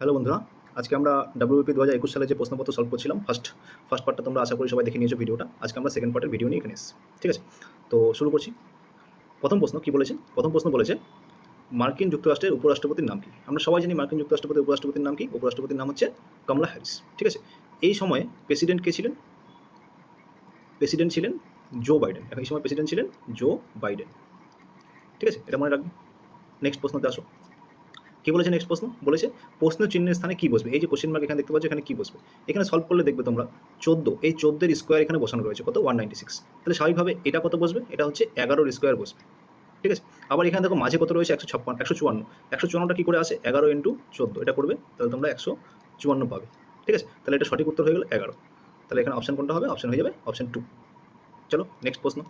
Hello বন্ধুরা, আজকে আমরা ডাব্লিউপি দু হাজার একুশ সালে যে প্রশ্নপত্র সলভ করছিলাম ফার্স্ট ফার্স্ট পার্টটা তোমরা আশা করি সবাই দেখে নিয়েছো ভিডিওটা। আজকে আমরা সেকেন্ড পার্টের ভিডিও নিয়ে এখানে এসেছি, ঠিক আছে? তো শুরু করছি। প্রথম প্রশ্ন কি বলেছে? প্রথম প্রশ্ন বলেছে, মার্কিন যুক্তরাষ্ট্রের উপরাষ্ট্রপতির নাম কি? আমরা সবাই জানি মার্কিন যুক্তরাষ্ট্রপতির উপরাষ্ট্রপতির নাম কি? উপরাষ্ট্রপতির নাম হচ্ছে কমলা হ্যারিস, ঠিক আছে? এই সময়ে প্রেসিডেন্ট কে ছিলেন? প্রেসিডেন্ট ছিলেন জো বাইডেন এখন এই সময় প্রেসিডেন্ট ছিলেন জো বাইডেন ঠিক আছে? এটা মনে রাখবে। নেক্সট প্রশ্নতে আসো। কি বলেছে নেক্সট প্রশ্ন? বলেছে প্রশ্ন চিহ্নের স্থানে কি বসবে? এই যে কোশ্চেন মার্ক এখানে দেখতে পাচ্ছ, এখানে কি বসবে? এখানে সলভ করলে দেখবে তোমরা চোদ্দ, এই চোদ্দের স্কোয়ার এখানে বসানো রয়েছে, কত? ওয়ান নাইনটি সিক্স তাহলে স্বাভাবিকভাবে এটা কত বসবে? এটা হচ্ছে এগারোর স্কোয়ার বসবে। ঠিক আছে? আবার এখানে দেখো মাঝে কত রয়েছে? একশো ছাপ্পান্ন, একশো চুয়ান্ন। একশো চুয়ান্নটা কী করে আসে? এগারো ইন্টু চোদ্দ। এটা করবে, তাহলে তোমরা একশো চুয়ান্ন পাবে। ঠিক আছে? তাহলে এটা সঠিক উত্তর হয়ে গেল এগারো। তাহলে এখানে অপশন কোনটা হবে? অপশন হয়ে যাবে অপশন টু চলো নেক্সট প্রশ্ন।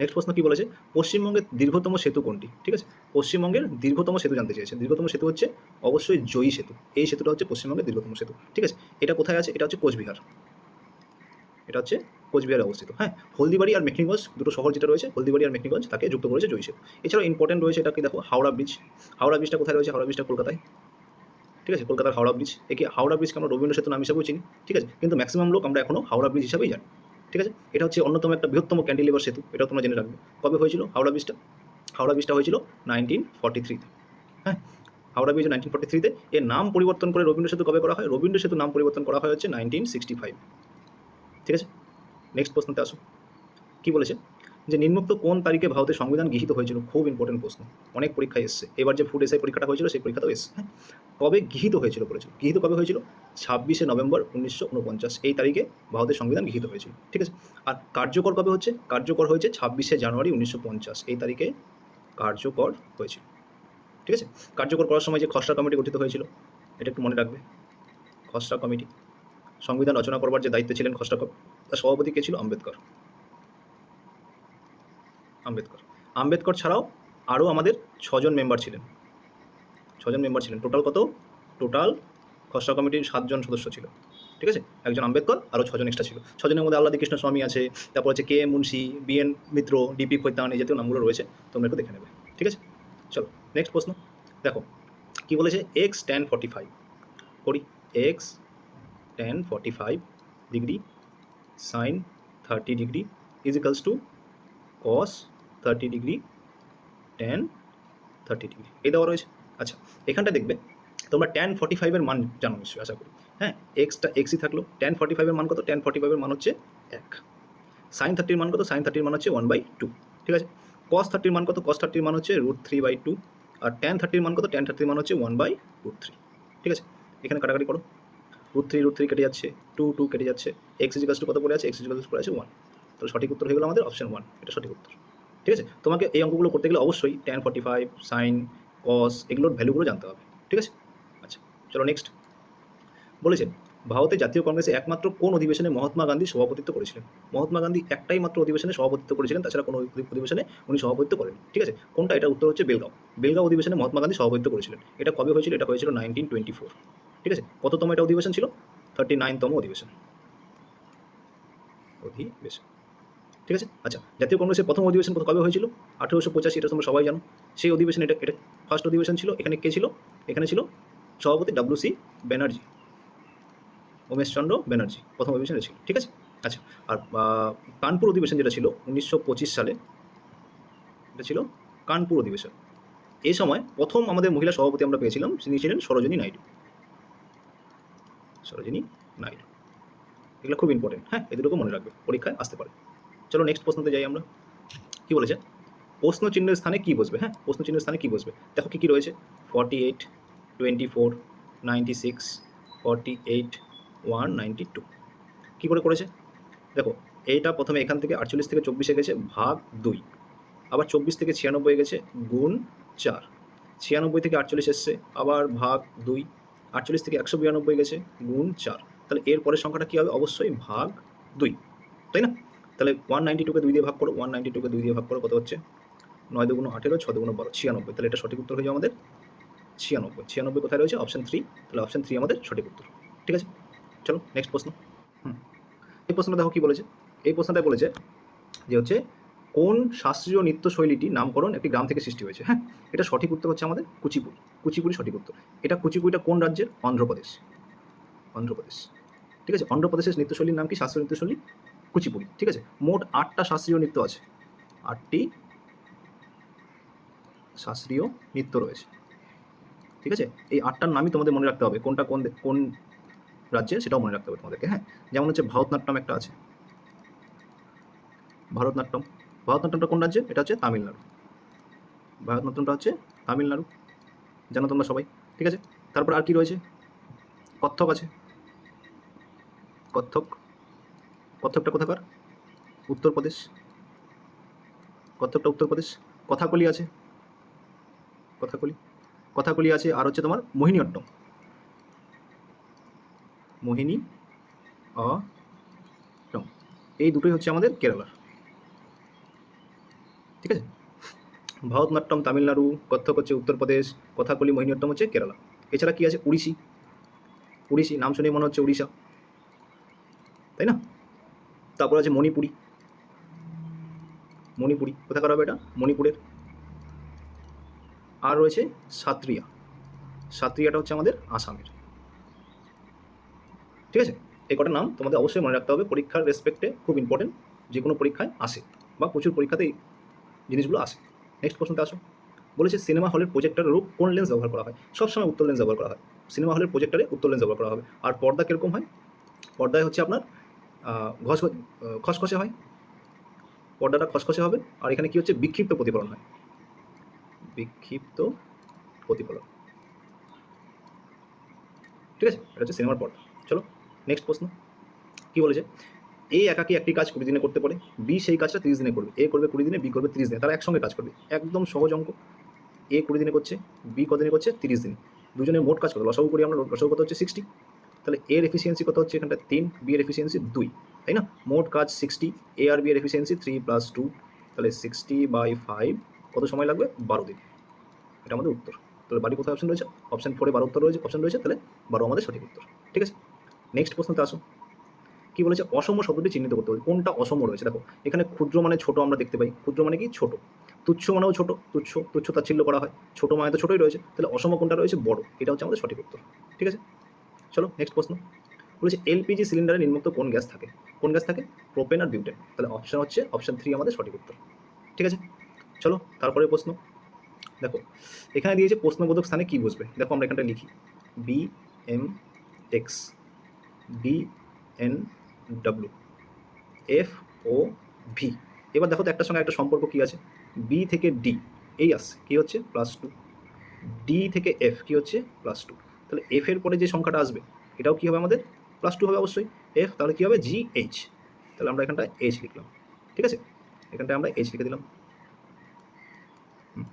নেক্সট প্রশ্ন কি বলেছে? পশ্চিমবঙ্গের দীর্ঘতম সেতু কোনটি? ঠিক আছে? পশ্চিমবঙ্গের দীর্ঘতম সেতু জানতে চেয়েছে। দীর্ঘতম সেতু হচ্ছে অবশ্যই জয়ী সেতু। এই সেতুটা হচ্ছে পশ্চিমবঙ্গের দীর্ঘতম সেতু। ঠিক আছে? এটা কোথায় আছে? এটা হচ্ছে কোচবিহার। এটা হচ্ছে কোচবিহারে অবস্থিত। হ্যাঁ? হলদিবাড়ি আর মেখনিগঞ্জ দুটো শহর যেটা রয়েছে, হলদিবাড়ি আর মেখনিগঞ্জ তাকে যুক্ত করেছে জয়ী সেতু। এছাড়াও ইম্পর্টেন্ট রয়েছে এটা কি দেখো, হাওড়া ব্রিজ হাওড়া ব্রিজটা কোথায় রয়েছে? হাওড়া ব্রিজটা কলকাতায়। ঠিক আছে? কলকাতার হাওড়া ব্রিজ একে হাওড়া ব্রিজকে আমরা রবীন্দ্র সেতু নাম হিসাবেও চিনি। ঠিক আছে? কিন্তু ম্যাক্সিমাম লোক আমরা এখনও হাওড়া ব্রিজ হিসাবেই জানি। ঠিক আছে? এটা হচ্ছে অন্যতম একটা বৃহত্তম ক্যান্ডিলিভার সেতু, এটা তোমরা জেনে রাখবে। কবে হয়েছিল? হাওড়া ব্রিজটা? হাওড়া ব্রিজটা হয়েছিল নাইনটিন ফর্টি থ্রিতে হ্যাঁ? হাওড়া ব্রিজ নাইনটিন ফর্টি থ্রিতে এর নাম পরিবর্তন করে রবীন্দ্র সেতু কবে করা হয়? রবীন্দ্র সেতু নাম পরিবর্তন করা হয় হচ্ছে নাইনটিন সিক্সটি ফাইভ ঠিক আছে? নেক্সট প্রশ্নতে আসো। কী বলেছে? যে নিম্নোক্ত কোন তারিখে ভারতের সংবিধান গৃহীত হয়েছিল? খুব ইম্পর্টেন্ট প্রশ্ন। অনেক পরীক্ষায় এসছে। এবার যে ফুড এসআই পরীক্ষাটা হয়েছিল, সেই পরীক্ষাতেও এসছে। হ্যাঁ? কবে গৃহীত হয়েছিল বলেছিল গৃহীত কবে হয়েছিল? ছাব্বিশে নভেম্বর উনিশশো উনপঞ্চাশ, এই তারিখে ভারতের সংবিধান গৃহীত হয়েছিল, ঠিক আছে? আর কার্যকর কবে হচ্ছে? কার্যকর হয়েছে ছাব্বিশে জানুয়ারি উনিশশো পঞ্চাশ, এই তারিখে কার্যকর হয়েছিল, ঠিক আছে? কার্যকর করার সময় যে খসড়া কমিটি গঠিত হয়েছিল, এটা একটু মনে রাখবে। খসড়া কমিটি, সংবিধান রচনা করবার যে দায়িত্ব ছিলেন খসড়া তার সভাপতি কে ছিল? আম্বেদকর। আম্বেদকর। আম্বেদকর ছাড়াও আরও আমাদের ছজন মেম্বার ছিলেন। ছজন মেম্বার ছিলেন। টোটাল কত? টোটাল খসড়া কমিটির সাতজন সদস্য ছিল, ঠিক আছে? একজন আম্বেদকর আরও ছজন এক্সট্রা ছিল। ছজনের মধ্যে আল্লাদি কৃষ্ণ স্বামী আছে, তারপর হচ্ছে K Munshi, B N Mitra, DP Khaitan এই জাতীয় নামগুলো রয়েছে, তোমরা একটু দেখে নেবে, ঠিক আছে? চলো নেক্সট প্রশ্ন। দেখো, কি বলেছে? এক্স টেন ফর্টি ফাইভ করি x tan forty five degree sine thirty degree equals to cos thirty degree tan thirty degree এই দেওয়া রয়েছে। আচ্ছা এখানটা দেখবে তোমরা টেন ফর্টি ফাইভের মান জানো নিশ্চয়ই, আশা করি। হ্যাঁ এক্সটা এক্সই থাকল। টেন ফর্টি ফাইভের মান কত? টেন ফর্টি ফাইভের মান হচ্ছে এক। সাইন থার্টির মান কত? সাইন থার্টির মান হচ্ছে ওয়ান বাই টু ঠিক আছে? কস থার্টির মান কত? কস থার্টির মান হচ্ছে রুট থ্রি বাই টু আর টেন থার্টির মান কত? টেন থার্টির মান হচ্ছে ওয়ান বাই রুট থ্রি ঠিক আছে? এখানে কাটাকাটি করো। রুট থ্রি রুট থ্রি কেটে যাচ্ছে। টু টু কেটে যাচ্ছে। এক্স ইজিকাস টু কত পড়ে আছে? এক্স ইজিকাস পড়ে আছে ওয়ান তো সঠিক উত্তর হয়ে গেলো আমাদের অপশন ওয়ান এটা সঠিক উত্তর। ঠিক আছে? তোমাকে এই অঙ্কগুলো করতে গেলে অবশ্যই tan forty five sine cos এগুলোর ভ্যালুগুলো জানতে হবে। ঠিক আছে? চলো নেক্সট বলেছেন, ভারতের জাতীয় কংগ্রেসে একমাত্র কোন অধিবেশনে মহাত্মা গান্ধী সভাপতিত্ব করেছিলেন? মহাত্মা গান্ধী একটাই মাত্র অধিবেশনে সভাপতিত্ব করেছিলেন, তাছাড়া কোনো অধি- অধিবেশনে উনি সভাপতিত্ব করেন ঠিক আছে? কোনটা? এটা উত্তর হচ্ছে বেলগাঁও। বেলগাঁও অধিবেশনে মহাত্মা গান্ধী সভাপতিত্ব করেছিলেন। এটা কবে হয়েছিল? এটা হয়েছিল নাইনটিন টোয়েন্টি ফোর ঠিক আছে? কততম এটা অধিবেশন ছিল? থার্টি নাইনতম অধিবেশন। অধিবেশন। ঠিক আছে? আচ্ছা জাতীয় কংগ্রেসের প্রথম অধিবেশন কবে হয়েছিল? আঠেরোশো পঁচাশি, এটা তোমরা সবাই জানো। সেই অধিবেশন এটা এটা ফার্স্ট অধিবেশন ছিল। এখানে কে ছিল? এখানে ছিল সভাপতি ডাব্লিউ সি ব্যানার্জি উমেশচন্দ্র ব্যানার্জি প্রথম অধিবেশনে ছিল, ঠিক আছে? আচ্ছা আর কানপুর অধিবেশন যেটা ছিল উনিশশো পঁচিশ সালে, এটা ছিল কানপুর অধিবেশন। এই সময় প্রথম আমাদের মহিলা সভাপতি আমরা পেয়েছিলাম, তিনি ছিলেন সরোজিনী নাইডু। সরোজিনী নাইডু। এগুলো খুব ইম্পর্টেন্ট হ্যাঁ এদেরকে মনে রাখবে, পরীক্ষায় আসতে পারে। চলো নেক্সট প্রশ্নতে যাই আমরা। কি বলেছে? প্রশ্ন চিহ্নের স্থানে কি বসবে হ্যাঁ প্রশ্ন চিহ্নের স্থানে কি বসবে? দেখো কি কি রয়েছে? Forty eight twenty four ninety six forty eight one two কী করে করেছে? দেখো, এইটা প্রথমে এখান থেকে আটচল্লিশ থেকে চব্বিশে গেছে ভাগ দুই। আবার চব্বিশ থেকে ছিয়ানব্বই গেছে গুণ চার। ছিয়ানব্বই থেকে আটচল্লিশ এসছে, আবার ভাগ দুই। আটচল্লিশ থেকে একশো বিরানব্বই গেছে গুণ চার। তাহলে এর পরের সংখ্যাটা কী হবে? অবশ্যই ভাগ দুই। তাই না? তাহলে ওয়ান নাইনটি টুকে দুই দিয়ে ভাগ করো। ওয়ান নাইনটি টুকে দুই দিয়ে ভাগ করো, কত হচ্ছে? নয় দুগুণ আঠেরো ছ দুগুণ বারো, ছিয়ানব্বই। তাহলে এটা সঠিক উত্তর হয়ে যাবে আমাদের ছিয়ানব্বই। ছিয়ানব্বই কোথায় রয়েছে? অপশন থ্রি তাহলে অপশন থ্রি আমাদের সঠিক উত্তর। ঠিক আছে? চলো নেক্সট প্রশ্ন। হুম। এই প্রশ্নটা দেখো কী বলেছে? এই প্রশ্নটা বলেছে যে হচ্ছে, কোন শাস্ত্রীয় নৃত্যশৈলীটি নামকরণ একটি গ্রাম থেকে সৃষ্টি হয়েছে? হ্যাঁ এটা সঠিক উত্তর হচ্ছে আমাদের কুচিপুড়ি। কুচিপুড়ি সঠিক উত্তর। এটা কুচিপুড়িটা কোন রাজ্যের? অন্ধ্রপ্রদেশ। অন্ধ্রপ্রদেশ। ঠিক আছে? অন্ধ্রপ্রদেশের নৃত্যশৈলীর নাম কি? শাস্ত্রীয় নৃত্যশৈলী? কুচিপুড়ি। ঠিক আছে? মোট আটটা শাস্ত্রীয় নৃত্য আছে। আটটি শাস্ত্রীয় নৃত্য রয়েছে। ঠিক আছে? এই আটটার নামই তোমাদের মনে রাখতে হবে। কোনটা কোন কোন রাজ্যে সেটাও মনে রাখতে হবে তোমাদেরকে হ্যাঁ? যেমন হচ্ছে ভারতনাট্যম একটা আছে। ভারতনাট্যম। ভারতনাট্যমটা কোন রাজ্যে? এটা হচ্ছে তামিলনাড়ু। ভারতনাট্যমটা হচ্ছে তামিলনাড়ু। জানো তোমরা সবাই, ঠিক আছে? তারপর আর কি রয়েছে? কত্থক আছে। কত্থক। কত্থকটা কোথাকার? উত্তরপ্রদেশ। কত্থকটা উত্তরপ্রদেশ। কথাকলি আছে। কথাকলি। কথাকলি আছে, আর হচ্ছে তোমার মোহিনীঅট্টম মোহিনী অট্টম এই দুটোই হচ্ছে আমাদের কেরালার। ঠিক আছে? ভারতনাট্যম, তামিলনাড়ু কত্থক হচ্ছে উত্তরপ্রদেশ কথাকলি মোহিনীঅট্টম হচ্ছে কেরালা। এছাড়া কি আছে? উড়িষ্যি। উড়িষ্যি নাম শুনে মনে হচ্ছে উড়িষ্যা। তাই না? তারপর আছে মণিপুরি। মণিপুরি। কোথাকার হবে এটা? মণিপুরের। আর রয়েছে সাত্রিয়া। সাত্রিয়াটা হচ্ছে আমাদের আসামের। ঠিক আছে? এই কটা নাম তোমাদের অবশ্যই মনে রাখতে হবে। পরীক্ষার রেসপেক্টে খুব ইম্পর্টেন্ট যে কোনো পরীক্ষায় আসে বা প্রচুর পরীক্ষাতেই জিনিসগুলো আসে। নেক্সট প্রশ্নতে আসো। বলেছে সিনেমা হলের প্রজেক্টরের রূপ কোন লেন্স ব্যবহার করা হয়? সবসময় উত্তর লেন্স ব্যবহার করা হয়। সিনেমা হলের প্রজেক্টরে উত্তর লেন্স ব্যবহার করা হবে। আর পর্দা কীরকম হয়? পর্দায় হচ্ছে আপনার ঘস খসখসে হয়। পর্দাটা খসখসে হবে। আর এখানে কী হচ্ছে? বিক্ষিপ্ত প্রতিফলন হয়। বিক্ষিপ্ত প্রতিফলন। ঠিক আছে? এটা হচ্ছে সিনেমার পর্দা। চলো নেক্সট প্রশ্ন। কি বলেছে? এ একাকি একটি কাজ কুড়ি দিনে করতে পারে, বি সেই কাজটা তিরিশ দিনে করবে, এ করবে কুড়ি দিনে, বি করবে তিরিশ দিনে। তারা একসঙ্গে কাজ করবে। একদম সহজ অঙ্ক। এ কুড়ি দিনে করছে, বি কত দিনে করছে? তিরিশ দিনে। দুজনে মোট কাজ কত? লসাগু করি আমরা লসাগু কত হচ্ছে? সিক্সটি তাহলে এর এফিসিয়েন্সি কত হচ্ছে এখানটা তিন, বি এর এফিসিয়েন্সি দুই। তাই না? মোট কাজ সিক্সটি এ আর বি এর এফিসিয়েন্সি থ্রি প্লাস টু তাহলে সিক্সটি বাই ফাইভ কত সময় লাগবে? বারো দিন। এটা আমাদের উত্তর। তাহলে বাড়ি কোথায় অপশন রয়েছে? অপশন ফোরে বারো উত্তর রয়েছে অপশন রয়েছে, তাহলে বারো আমাদের সঠিক উত্তর। ঠিক আছে? নেক্সট প্রশ্নতে আসো। কি বলেছে? অসম শব্দটি চিহ্নিত করতে হবে। কোনটা অসম রয়েছে? দেখো, এখানে ক্ষুদ্র মানে ছোট আমরা দেখতে পাই। ক্ষুদ্র মানে কি? ছোট। তুচ্ছ মানেও ছোট। তুচ্ছ তুচ্ছ তাচ্ছিল্য করা হয়। ছোট মানে তো ছোটই রয়েছে। তাহলে অসম কোনটা রয়েছে? বড়। এটা হচ্ছে আমাদের সঠিক উত্তর। ঠিক আছে? চলো নেক্সট প্রশ্ন। বলেছে, এলপিজি সিলিন্ডারে নির্মুক্ত কোন গ্যাস থাকে? কোন গ্যাস থাকে? প্রোপেন আর বিউটেন। তাহলে অপশন হচ্ছে অপশন থ্রি আমাদের সঠিক উত্তর। ঠিক আছে? চলো, তারপরে প্রশ্ন। দেখো, এখানে দিয়েছে প্রশ্নবোধক স্থানে কি বুঝবে? দেখো আমরা এখানটা লিখি। B M X B N W F O V এবার দেখো তো একটার সঙ্গে একটা সম্পর্ক কি আছে? বি থেকে ডি এই আসছে। কি হচ্ছে? প্লাস টু ডি থেকে এফ কি হচ্ছে? প্লাস টু তাহলে এফ এর পরে যে সংখ্যাটা আসবে, এটাও কি হবে আমাদের? প্লাস টু হবে অবশ্যই। এফ তাহলে কি হবে? জি এইচ তাহলে আমরা এখানটা এইচ লিখলাম। ঠিক আছে? এখানটায় আমরা এইচ লিখে দিলাম।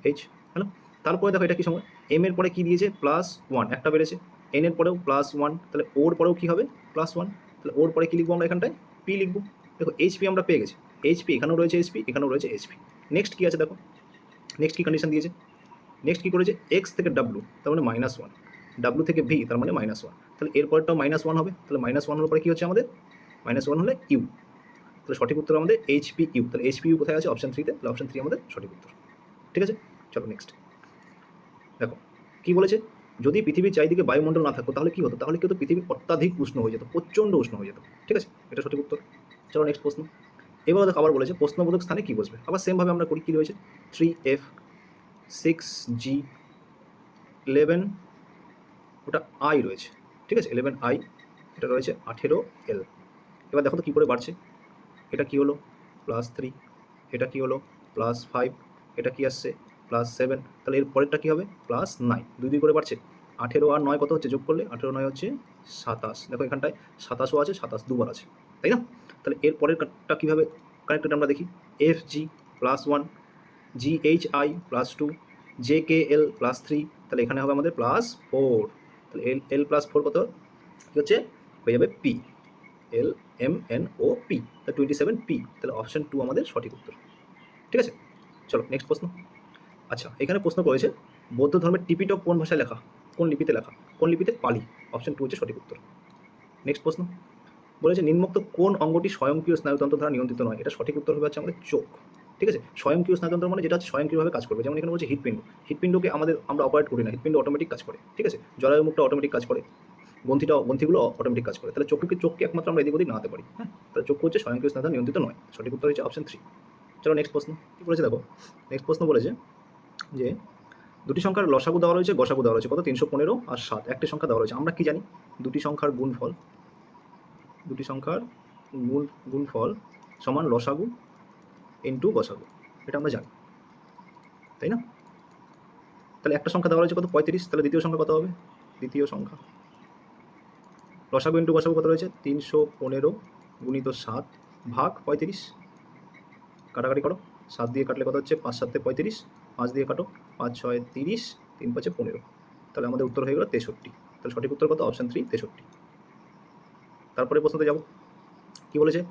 এইচ হ্যালো তারপরে দেখো এটা কি সময়? এম এর পরে কি দিয়েছে? প্লাস ওয়ান একটা বেড়েছে। এন এর পরেও প্লাস ওয়ান তাহলে ওর পরেও কি হবে? প্লাস ওয়ান তাহলে ওর পরে কি লিখব আমরা এখানটায়? পি লিখব। দেখো এইচপি আমরা পেয়ে গেছি। এইচপি এখানেও রয়েছে এইচপি এখানেও রয়েছে এইচপি নেক্সট কি আছে দেখো? নেক্সট কি কন্ডিশন দিয়েছে? নেক্সট কি করেছে? এক্স থেকে ডাব্লু তার মানে মাইনাস ওয়ান ডাব্লু থেকে ভি তার মানে মাইনাস ওয়ান তাহলে এর পরেরটাও মাইনাস ওয়ান হবে। তাহলে মাইনাস ওয়ান হলে পরে কি হচ্ছে আমাদের? মাইনাস ওয়ান হলে ইউ তাহলে সঠিক উত্তর আমাদের এইচপি ইউ তাহলে এইচপি ইউ কোথায় আছে? অপশন থ্রিতে তাহলে অপশন থ্রি আমাদের সঠিক উত্তর। ঠিক আছে? চলো নেক্সট দেখো, কি বলেছে? যদি পৃথিবীর চারিদিকে বায়ুমণ্ডল না থাকতো, তাহলে কি হতো? তাহলে কিন্তু পৃথিবী অত্যাধিক উষ্ণ হয়ে যেত, প্রচণ্ড উষ্ণ হয়ে যেত। ঠিক আছে? এটা সঠিক উত্তর। চলো নেক্সট প্রশ্ন। এবার দেখো আবার বলেছে, প্রশ্নবোধক স্থানে কি বসবে? আবার সেমভাবে আমরা করি, কী রয়েছে? Three F six G eleven ওটা আই রয়েছে। ঠিক আছে? ইলেভেন আই এটা রয়েছে আঠেরো এল এবার দেখো তো কী করে বাড়ছে? এটা কি হলো? প্লাস থ্রি এটা কি হলো? প্লাস ফাইভ এটা কি আসছে? প্লাস সেভেন তাহলে এর পরেরটা কী হবে? প্লাস নাইন দুই দুই করে বাড়ছে। আঠেরো আর নয় কত হচ্ছে? যোগ করলে আঠেরো নয় হচ্ছে সাতাশ। দেখো এখানটায় সাতাশও আছে, সাতাশ দুবার আছে। তাই না? তাহলে এর পরেরটা কীভাবে কানেক্টেড আমরা দেখি? F G plus one G H I plus two J K L plus three তাহলে এখানে হবে আমাদের প্লাস ফোর তাহলে এল এল প্লাস ফোর কত? কী হচ্ছে? হয়ে যাবে P L M N O P তাহলে টোয়েন্টি সেভেন পি তাহলে অপশন টু আমাদের সঠিক উত্তর। ঠিক আছে? চলো নেক্সট প্রশ্ন। আচ্ছা এখানে প্রশ্ন করেছে, বৌদ্ধ ধর্মের টিপিটক কোন ভাষায় লেখা? কোন লিপিতে লেখা? কোন লিপিতে পালি? অপশন টু হচ্ছে সঠিক উত্তর। নেক্সট প্রশ্ন। বলেছে, নিম্নোক্ত কোন অঙ্গটি স্বয়ংক্রিয় স্নায়ুতন্ত্র দ্বারা নিয়ন্ত্রিত নয়? এটা সঠিক উত্তর হবে হচ্ছে আমাদের চোখ। ঠিক আছে? স্বয়ংক্রিয় স্নায়ুতন্ত্র মানে যেটা হচ্ছে স্বয়ংক্রিয়ভাবে কাজ করবে। যেমন এখানে বলছে হৃৎপিণ্ড। হৃৎপিণ্ডকে আমাদের আমরা অপারেট করি না। হৃৎপিণ্ড অটোমেটিক কাজ করে। ঠিক আছে? জরায়ু মুখটা অটোমেটিক কাজ করে। গ্রন্থিটা, গ্রন্থিগুলো অটোমেটিক কাজ করে। তাহলে চোখকে চোখকে একমাত্র আমরা এদিক ওদিক নাড়াতে পারি। হ্যাঁ? তাহলে চোখ হচ্ছে স্বয়ংক্রিয় স্নায়ুতন্ত্র নিয়ন্ত্রিত নয়। সঠিক উত্তর হচ্ছে অপশন থ্রি চলো নেক্সট প্রশ্ন। কী বলেছে দেখো? নেক্সট প্রশ্ন বলেছে যে, দুটি সংখ্যার লসাগু দেওয়া রয়েছে, গসাগু দেওয়া রয়েছে। কত? তিনশো পনেরো আর সাত। একটি সংখ্যা দেওয়া রয়েছে। আমরা কি জানি? দুটি সংখ্যার গুণফল। দুটি সংখ্যার গুণ গুণফল সমান লসাগু ইন্টু গসাগু। এটা আমরা জানি। তাই না? তাহলে একটা সংখ্যা দেওয়া রয়েছে কত? পঁয়ত্রিশ। তাহলে দ্বিতীয় সংখ্যা কত হবে? দ্বিতীয় সংখ্যা। লসাগু ইন্টু গসাগু কত রয়েছে? তিনশো পনেরো গুণিত সাত ভাগ পঁয়ত্রিশ। কাটাকাটি করো। সাত দিয়ে কাটলে কত হচ্ছে? পাঁচ সাতে পঁয়ত্রিশ, পাঁচ দিয়ে কাটো, পাঁচ ছয় তিরিশ, তিন পাঁচে পনেরো। তাহলে আমাদের উত্তর হয়ে গেল তেষট্টি। তাহলে সঠিক উত্তর কত? অপশান থ্রি তেষট্টি। তারপরে প্রশ্নতে যাব। কি বলেছে?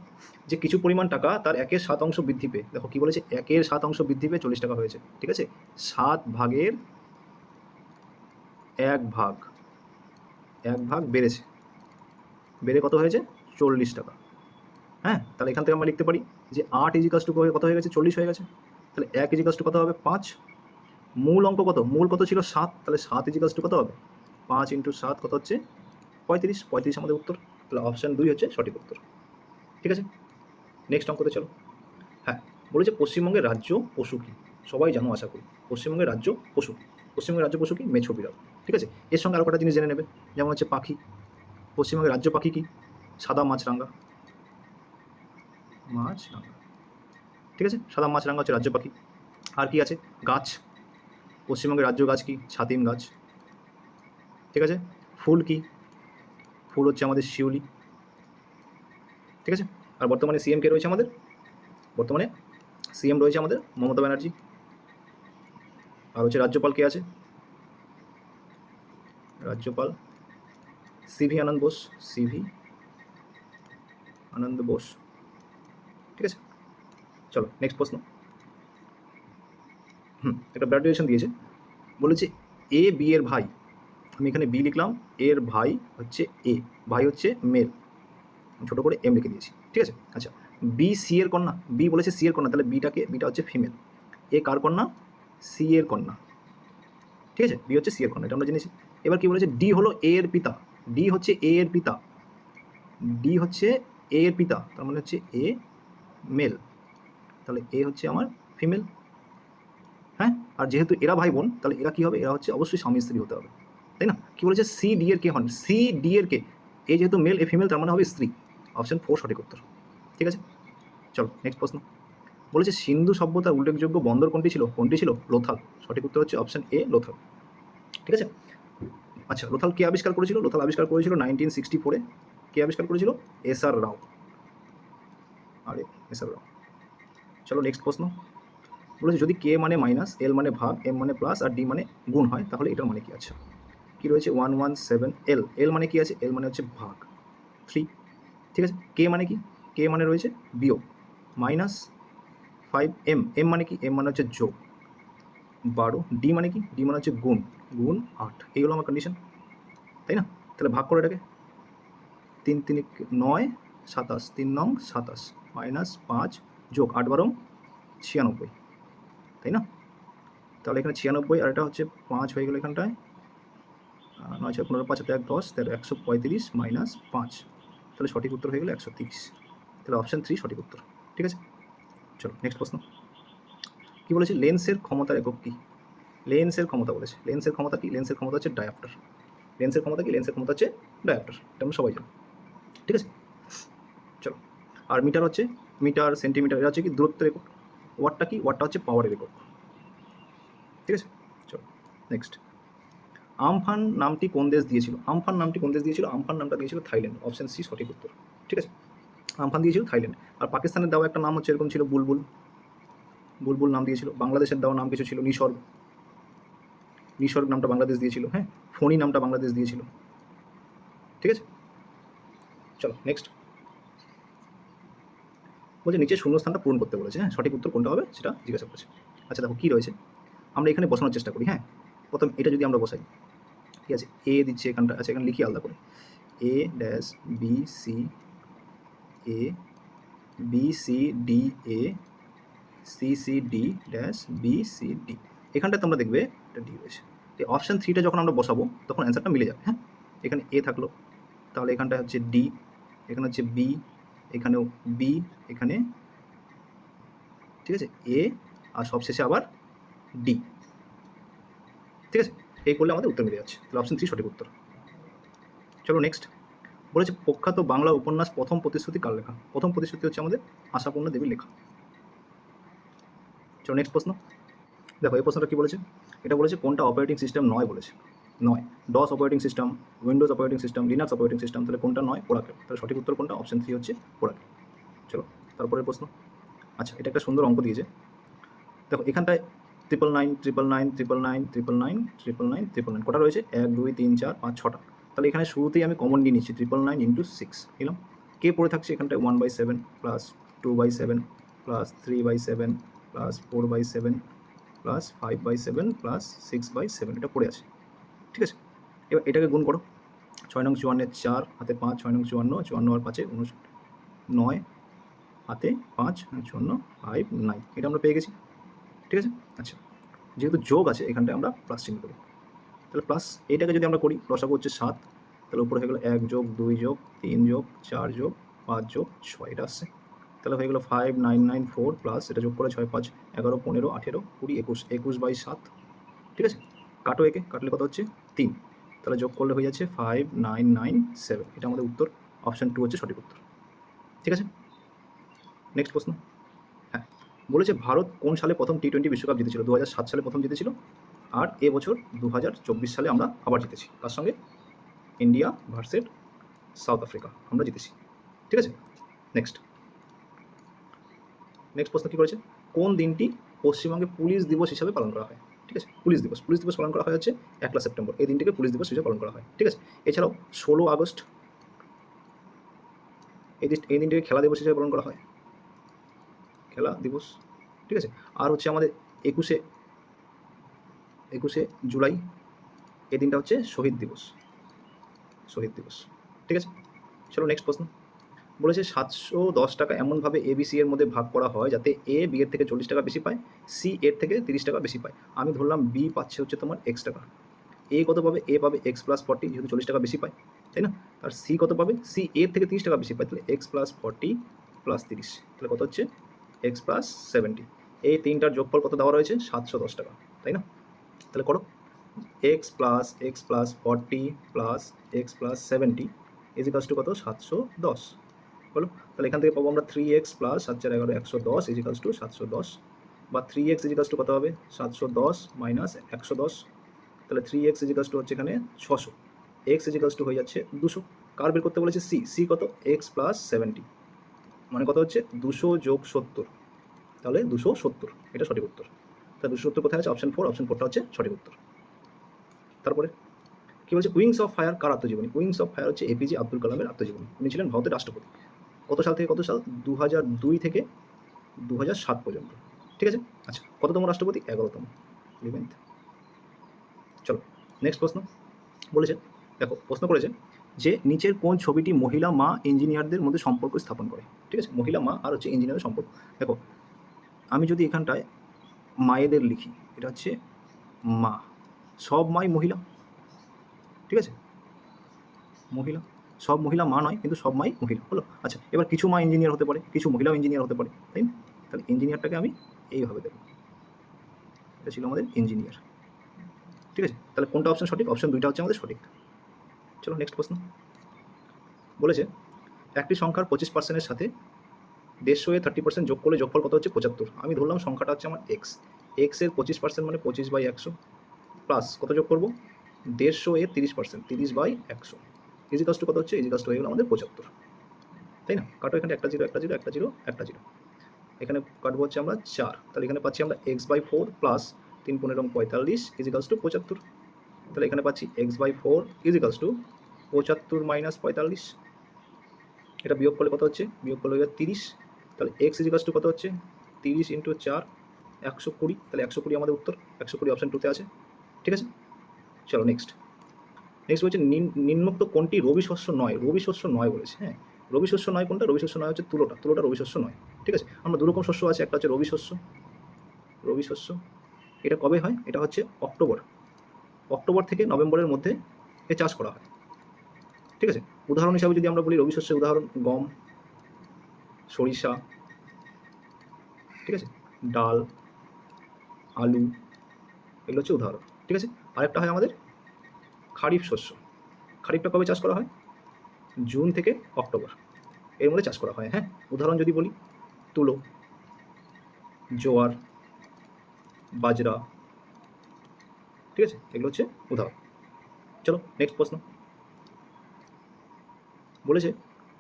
যে কিছু পরিমাণ টাকা তার একের সাত অংশ বৃদ্ধি পেয়ে, দেখো কি বলেছে? একের সাত অংশ বৃদ্ধি পেয়ে চল্লিশ টাকা হয়েছে। ঠিক আছে? সাত ভাগের এক ভাগ এক ভাগ বেড়েছে। বেড়ে কত হয়েছে? চল্লিশ টাকা। হ্যাঁ? তাহলে এখান থেকে আমরা লিখতে পারি যে আট ইজিকাস টু কত হয়ে গেছে? চল্লিশ হয়ে গেছে। তাহলে এক ইজিকাস টু কত হবে? পাঁচ। মূল অঙ্ক কত? মূল কত ছিল? সাত। তাহলে সাত ইজিকাস টু কত হবে? পাঁচ ইন্টু সাত কত হচ্ছে? পঁয়ত্রিশ। পঁয়ত্রিশ আমাদের উত্তর। তাহলে অপশান দুই হচ্ছে সঠিক উত্তর। ঠিক আছে? নেক্সট অঙ্কতে চলো। হ্যাঁ বলেছে পশ্চিমবঙ্গের রাজ্য পশু কী? সবাই জানো, আশা করি। পশ্চিমবঙ্গের রাজ্য পশু। পশ্চিমবঙ্গের রাজ্য পশু কি? মেছো বিড়াল ঠিক আছে? এর সঙ্গে আরও কটা জিনিস জেনে নেবে। যেমন হচ্ছে পাখি। পশ্চিমবঙ্গের রাজ্য পাখি কি? সাদা মাছরাঙ্গা মাছরাঙ্গা ঠিক আছে? সাদা মাছরাঙ্গা হচ্ছে রাজ্য পাখি। আর কি আছে? গাছ। পশ্চিমবঙ্গের রাজ্য গাছ কি? ছাতিম গাছ। ঠিক আছে? ফুল কি? ফুল হচ্ছে আমাদের শিউলি। ঠিক আছে? আর বর্তমানে সিএম কে রয়েছে আমাদের? বর্তমানে সিএম রয়েছে আমাদের মমতা ব্যানার্জি। আর হচ্ছে রাজ্যপাল কে আছে? রাজ্যপাল সিভি আনন্দ বোস। সিভি আনন্দ বোস। ঠিক আছে? চলো নেক্সট প্রশ্ন। হুম, একটা গ্র্যাজুয়েশন দিয়েছে। বলেছে এ বি এর ভাই। আমি এখানে বি লিখলাম, এর ভাই হচ্ছে এ ভাই হচ্ছে মেল ছোটো করে এম লিখে দিয়েছি, ঠিক আছে? আচ্ছা বি সি এর কন্যা? বি বলেছে সি এর কন্যা, তাহলে বিটাকে বিটা হচ্ছে ফিমেল এ কার কন্যা? সি এর কন্যা। ঠিক আছে? বি হচ্ছে সি এর কন্যা, এটা আমরা জেনেছি। এবার কি বলেছে? ডি হলো এ এর পিতা। ডি হচ্ছে এ এর পিতা। ডি হচ্ছে এ এর পিতা, তার মানে হচ্ছে এ মেল তাহলে এ হচ্ছে আমার ফিমেল হ্যাঁ? আর যেহেতু এরা ভাই বোন তাহলে এরা কী হবে? এরা হচ্ছে অবশ্যই স্বামী স্ত্রী হতে হবে, তাই না? কি বলেছে? সি ডি এর কে হন? সি ডি এর কে? এ যেহেতু মেল এ ফিমেল তার মানে হবে স্ত্রী। অপশন ফোর সঠিক উত্তর। ঠিক আছে? চলো নেক্সট প্রশ্ন। বলেছে, সিন্ধু সভ্যতার উল্লেখযোগ্য বন্দর কোনটি ছিল? কোনটি ছিল? লোথাল। সঠিক উত্তর হচ্ছে অপশন এ লোথাল। ঠিক আছে? আচ্ছা লোথাল কে আবিষ্কার করেছিল? লোথাল আবিষ্কার করেছিল নাইনটিন সিক্সটি ফোরে কে আবিষ্কার করেছিল? S R Rao. আরে এস আর রাও চলো নেক্সট প্রশ্ন। বলেছে, যদি কে মানে মাইনাস এল মানে ভাগ এম মানে প্লাস আর ডি মানে গুণ হয়, তাহলে এটার মানে কি আছে? কি রয়েছে? One one seven L L মানে কি আছে? এল মানে হচ্ছে ভাগ। থ্রি ঠিক আছে? কে মানে কি? কে মানে রয়েছে বিয়োগ। মাইনাস ফাইভ এম এম মানে কি? এম মানে হচ্ছে যোগ। বারো। ডি মানে কি? ডি মানে হচ্ছে গুণ। গুণ আট। এই হলো আমার কন্ডিশন তাই না? তাহলে ভাগ করে এটাকে। তিন তিন নয়, সাতাশ। তিন নং, সাতাশ। মাইনাস পাঁচ যোগ আট বারো, ছিয়ানব্বই, তাই না? তাহলে এখানে ছিয়ানব্বই আর এটা হচ্ছে পাঁচ হয়ে গেলো এখানটায়। নয় ছয় পনেরো, পাঁচ এক দশ তেরো একশো পঁয়ত্রিশ মাইনাস পাঁচ। তাহলে সঠিক উত্তর হয়ে গেলো একশো তিরিশ। তাহলে অপশান থ্রি সঠিক উত্তর, ঠিক আছে? চলো নেক্সট প্রশ্ন। কী বলেছে? লেন্সের ক্ষমতার একক কী? লেন্সের ক্ষমতা বলেছে। লেন্সের ক্ষমতা কি? লেন্সের ক্ষমতা হচ্ছে ডায়াপ্টার লেন্সের ক্ষমতা কি? লেন্সের ক্ষমতা হচ্ছে ডায়াপ্টার এটা আমরা সবাই জানি। ঠিক আছে? আর মিটার হচ্ছে মিটার, সেন্টিমিটার, এটা হচ্ছে কি দূরত্বের রেকর্ড। ওয়াটটা কি? ওয়াটটা হচ্ছে পাওয়ারের রেকর্ড ঠিক আছে? চলো নেক্সট আমফান নামটি কোন দেশ দিয়েছিল? আমফান নামটি কোন দেশ দিয়েছিল? আমফান নামটা দিয়েছিল থাইল্যান্ড। অপশন সি সঠিক উত্তর। ঠিক আছে? আমফান দিয়েছিল থাইল্যান্ড। আর পাকিস্তানের দেওয়া একটা নাম হচ্ছে এরকম ছিল বুলবুল। বুলবুল নাম দিয়েছিল। বাংলাদেশের দেওয়া নাম কিছু ছিল নিসর্গ। নিসর্গ নামটা বাংলাদেশ দিয়েছিল হ্যাঁ? ফণি নামটা বাংলাদেশ দিয়েছিল। ঠিক আছে? চলো নেক্সট বলছে নিচে শূন্যস্থানটা পূরণ করতে বলেছে হ্যাঁ? সঠিক উত্তর কোনটা হবে সেটা জিজ্ঞাসা করছে। আচ্ছা দেখো, কী রয়েছে? আমরা এখানে বসানোর চেষ্টা করি হ্যাঁ? প্রথম এটা যদি আমরা বসাই, ঠিক আছে? এ দিচ্ছে এখানটা আচ্ছা এখানে লিখি আলাদা করে। A dash B C A B C D A C C D dash B C D এখানটায় তোমরা দেখবে এটা ডি রয়েছে। এই অপশান থ্রিটা যখন আমরা বসাবো, তখন অ্যান্সারটা মিলে যাবে হ্যাঁ? এখানে এ থাকল, তাহলে এখানটা হচ্ছে ডি এখানে হচ্ছে বি এখানেও বি এখানে, ঠিক আছে? এ আর সবশেষে আবার ডি ঠিক আছে? এই করলে আমাদের উত্তর মিলে যাচ্ছে। তাহলে অপশন থ্রি সঠিক উত্তর। চলো নেক্সট বলেছে, প্রখ্যাত বাংলা উপন্যাস প্রথম প্রতিশ্রুতি কার লেখা? প্রথম প্রতিশ্রুতি হচ্ছে আমাদের আশাপূর্ণা দেবীর লেখা। চলো নেক্সট প্রশ্ন। দেখো, এই প্রশ্নটা কী বলেছে? এটা বলেছে, কোনটা অপারেটিং সিস্টেম নয় বলেছে। নয়। DOS operating system Windows operating system Linux operating system তাহলে কোনটা নয়? পোড়াকে। তাহলে সঠিক উত্তর কোনটা? অপশন থ্রি হচ্ছে পোড়াকে। চলো, তারপরের প্রশ্ন। আচ্ছা এটা একটা সুন্দর অঙ্ক দিয়েছে। দেখো, এখানটায় triple nine triple nine triple nine triple nine triple nine triple nine কটা রয়েছে? এক, দুই, তিন, চার, পাঁচ, ছটা। তাহলে এখানে শুরুতেই আমি কমন নিয়ে নিচ্ছি ট্রিপল নাইন ইন্টু সিক্স নিলাম। কে পড়ে থাকছে এখানটায়? One by seven plus two by seven plus three by seven plus four by seven plus five by seven plus six by seven এটা পড়ে আছে। ঠিক আছে? এবার এটাকে গুণ করো। ছয় নং চুয়ান্নের চার, হাতে পাঁচ, ছয় নং চুয়ান্ন চুয়ান্ন আর পাঁচে উনষাট নয়, হাতে পাঁচ, চুয়ান্ন ফাইভ নাইন এটা আমরা পেয়ে গেছি। ঠিক আছে? আচ্ছা যেহেতু যোগ আছে, এখানটায় আমরা প্লাস চিহ্ন দেবো। তাহলে প্লাস এইটাকে যদি আমরা করি লসাগু হচ্ছে সাত, তাহলে উপরে হয়ে গেলো এক যোগ, দুই যোগ, তিন যোগ, চার যোগ, পাঁচ যোগ, ছয়। এটা আসছে। তাহলে হয়ে গেলো five nine nine four plus এটা যোগ করে ছয়, পাঁচ, এগারো, পনেরো, আঠেরো, কুড়ি, একুশ একুশ বাই সাত। ঠিক আছে? কাটো একে, কাটলে কত হচ্ছে? তিন। তাহলে যোগ করলে হয়ে যাচ্ছে ফাইভ নাইন নাইন সেভেন এটা আমাদের উত্তর। অপশান টু হচ্ছে সঠিক উত্তর। ঠিক আছে? নেক্সট প্রশ্ন। হ্যাঁ। বলেছে ভারত কোন সালে প্রথম টি টোয়েন্টি বিশ্বকাপ জিতেছিল? দু সাত সালে প্রথম জিতেছিল। আর এ বছর দু হাজার চব্বিশ সালে আমরা আবার জিতেছি। তার সঙ্গে ইন্ডিয়া ভার্সেস সাউথ আফ্রিকা আমরা জিতেছি। ঠিক আছে? নেক্সট নেক্সট প্রশ্ন কী করেছে? কোন দিনটি পশ্চিমবঙ্গে পুলিশ দিবস হিসাবে পালন করা হয়? ঠিক আছে? পুলিশ দিবস। পুলিশ দিবস পালন করা হয় হচ্ছে একলা সেপ্টেম্বর। এই দিনটিকে পুলিশ দিবস হিসেবে পালন করা হয়, ঠিক আছে? এছাড়াও ষোলো আগস্ট এই দিন এই দিনটিকে খেলা দিবস হিসেবে পালন করা হয়। খেলা দিবস, ঠিক আছে? আর হচ্ছে আমাদের একুশে একুশে জুলাই এই দিনটা হচ্ছে শহীদ দিবস। শহীদ দিবস, ঠিক আছে? চলো নেক্সট প্রশ্ন। বলেছে সাতশো দশ টাকা এমনভাবে এবিসি এর মধ্যে ভাগ করা হয় যাতে এ বি এর থেকে চল্লিশ টাকা বেশি পায় সি এর থেকে তিরিশ টাকা বেশি পায়। আমি ধরলাম বি পাচ্ছে হচ্ছে তোমার এক্স টাকা। এ কত পাবে? এ পাবে এক্স প্লাস ফর্টি যেহেতু চল্লিশ টাকা বেশি পায়, তাই না? আর সি কত পাবে? সি এর থেকে তিরিশ টাকা বেশি পায়, তাহলে এক্স প্লাস ফর্টি প্লাস তিরিশ। তাহলে কত হচ্ছে? এক্স প্লাস সেভেন্টি এই তিনটার যোগফল কত দেওয়া রয়েছে? সাতশো দশ টাকা, তাই না? তাহলে করো। X plus x plus forty plus x plus seventy equals to কত? সাতশো দশ। বলো তাহলে এখান থেকে পাবো আমরা থ্রি এক্স প্লাস সাত চার এগারো একশো দশ ইজিকালস টু সাতশো দশ। বা থ্রি এক্স ইজিকালস টু কত হবে? সাতশো দশ মাইনাস একশো দশ। তাহলে থ্রি এক্স ইজিকালস টু হচ্ছে এখানে ছশো। এক্স ইজিকালস টু হয়ে যাচ্ছে দুশো। কার বের করতে বলেছে? সি সি কত? এক্স প্লাস সেভেন্টি মানে কত হচ্ছে? দুশো যোগ সত্তর। তাহলে দুশো সত্তর। এটা সঠিক উত্তর। তাহলে দুশো সত্তর কোথায় আছে? অপশন ফোর অপশন ফোরটা হচ্ছে সঠিক উত্তর। তারপরে, কি বলছে? উইংস অফ ফায়ার কার আত্মজীবনী? উইংস অফ ফায়ার হচ্ছে এপিজে আব্দুল কালামের আত্মজীবনী। উনি ছিলেন ভারতের রাষ্ট্রপতি। কত সাল থেকে কত সাল? দু দুই থেকে দু সাত পর্যন্ত। ঠিক আছে? আচ্ছা কততম রাষ্ট্রপতি? এগারোতম। ইলেভেন্থ চলো নেক্সট প্রশ্ন। বলেছে, দেখো, প্রশ্ন করেছে যে নিচের কোন ছবিটি মহিলা, মা ইঞ্জিনিয়ারদের মধ্যে সম্পর্ক স্থাপন করে? ঠিক আছে? মহিলা, মা আর হচ্ছে ইঞ্জিনিয়ারের সম্পর্ক। দেখো, আমি যদি এখানটায় মায়েদের লিখি, এটা হচ্ছে মা। সব মাই মহিলা। ঠিক আছে? মহিলা। সব মহিলা মা নয়, কিন্তু সব মাই মহিলা, হলো? আচ্ছা এবার কিছু মা ইঞ্জিনিয়ার হতে পারে, কিছু মহিলাও ইঞ্জিনিয়ার হতে পারে, তাই না? তাহলে ইঞ্জিনিয়ারটাকে আমি এইভাবে দেবো। এটা ছিল আমাদের ইঞ্জিনিয়ার ঠিক আছে? তাহলে কোনটা অপশন সঠিক? অপশন দুইটা হচ্ছে আমাদের সঠিক। চলো নেক্সট প্রশ্ন। বলেছে, একটি সংখ্যার পঁচিশ পার্সেন্টের সাথে দেড়শো এ থার্টি পার্সেন্ট যোগ করলে যোগফল কত হচ্ছে? পঁচাত্তর। আমি ধরলাম সংখ্যাটা হচ্ছে আমার এক্স এক্সের পঁচিশ পার্সেন্ট মানে পঁচিশ বাই একশো। প্লাস কত যোগ করব? দেড়শো এ তিরিশ পার্সেন্ট তিরিশ বাই একশো। ইজিকাস টু কত হচ্ছে? ইজিকাস টু হয়ে গেলো আমাদের পঁচাত্তর। তাই না? কাটো এখানে একটা জিরো একটা জিরো একটা জিরো একটা জিরো। এখানে কাটবো হচ্ছে আমরা চার। তাহলে এখানে পাচ্ছি আমরা এক্স বাই ফোর প্লাস তিন পনেরো পঁয়তাল্লিশ ইজিকালস টু পঁচাত্তর। তাহলে এখানে পাচ্ছি x by four equals to পঁচাত্তর মাইনাস পঁয়তাল্লিশ। এটা বিয়োগ করলে কত হচ্ছে? বিয়োগ করলে হয়ে তিরিশ। তাহলে এক্স ইজিকালস টু কত হচ্ছে? তিরিশ ইন্টু চার, একশো কুড়ি। তাহলে একশো কুড়ি আমাদের উত্তর। একশো কুড়ি অপশান টুতে আছে। ঠিক আছে? চলো নেক্সট নেক্সট বলছে নিম্নোক্ত কোনটি রবি শস্য নয়? রবি শস্য নয় বলেছে হ্যাঁ? রবি শস্য নয় কোনটা? রবি শস্য নয় হচ্ছে তুলোটা। তুলোটা রবি শস্য নয়, ঠিক আছে? আমরা দুরকম শস্য আছে, একটা হচ্ছে রবি শস্য রবি শস্য। এটা কবে হয়? এটা হচ্ছে অক্টোবর। অক্টোবর থেকে নভেম্বরের মধ্যে এ চাষ করা হয়, ঠিক আছে? উদাহরণ হিসাবে যদি আমরা বলি রবি শস্যের উদাহরণ, গম, সরিষা, ঠিক আছে? ডাল, আলু, এগুলো হচ্ছে উদাহরণ, ঠিক আছে? আরেকটা হয় আমাদের খারিফ শস্য। খারিফটা কবে চাষ করা হয়? জুন থেকে অক্টোবর। এর মধ্যে চাষ করা হয় হ্যাঁ? উদাহরণ যদি বলি, তুলো, জোয়ার, বাজরা, ঠিক আছে? এগুলো হচ্ছে উদাহরণ। চলো নেক্সট প্রশ্ন। বলেছে,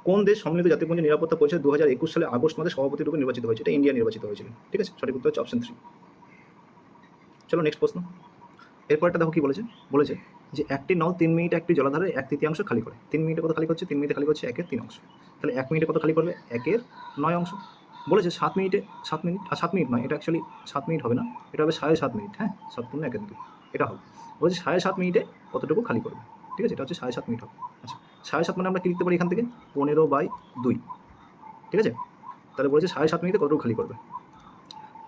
কোন দেশ সম্মিলিত জাতিপুঞ্জ নিরাপত্তা পরিষদ দু হাজার একুশ সালে আগস্ট মাসে সভাপতি রূপে নির্বাচিত হয়েছে? এটা ইন্ডিয়া নির্বাচিত হয়েছিল, ঠিক আছে? সঠিক উত্তর হচ্ছে অপশন থ্রি চলো নেক্সট প্রশ্ন। এরপরটা দেখো কি বলেছে? বলেছে যে একটি নল তিন মিনিটে একটি জলাধারে এক তৃতীয়াংশ খালি করে। তিন মিনিটে কত খালি করছে? তিন মিনিটে খালি করছে একের তিন অংশ। তাহলে এক মিনিটে কত খালি করবে? একের নয় অংশ। বলেছে সাত মিনিটে, সাত মিনিট, আর সাত মিনিট নয়, এটা অ্যাকচুয়ালি সাত মিনিট হবে না, এটা হবে সাড়ে সাত মিনিট হ্যাঁ? সাত পূর্ণ একের দুই, এটা হবে। বলেছে সাড়ে সাত মিনিটে কতটুকু খালি করবে? ঠিক আছে, এটা হচ্ছে সাড়ে সাত মিনিট হবে। আচ্ছা সাড়ে সাত মানে আমরা কী লিখতে পারি এখান থেকে? পনেরো বাই দুই। ঠিক আছে? তাহলে বলেছে সাড়ে সাত মিনিটে কতটুকু খালি করবে?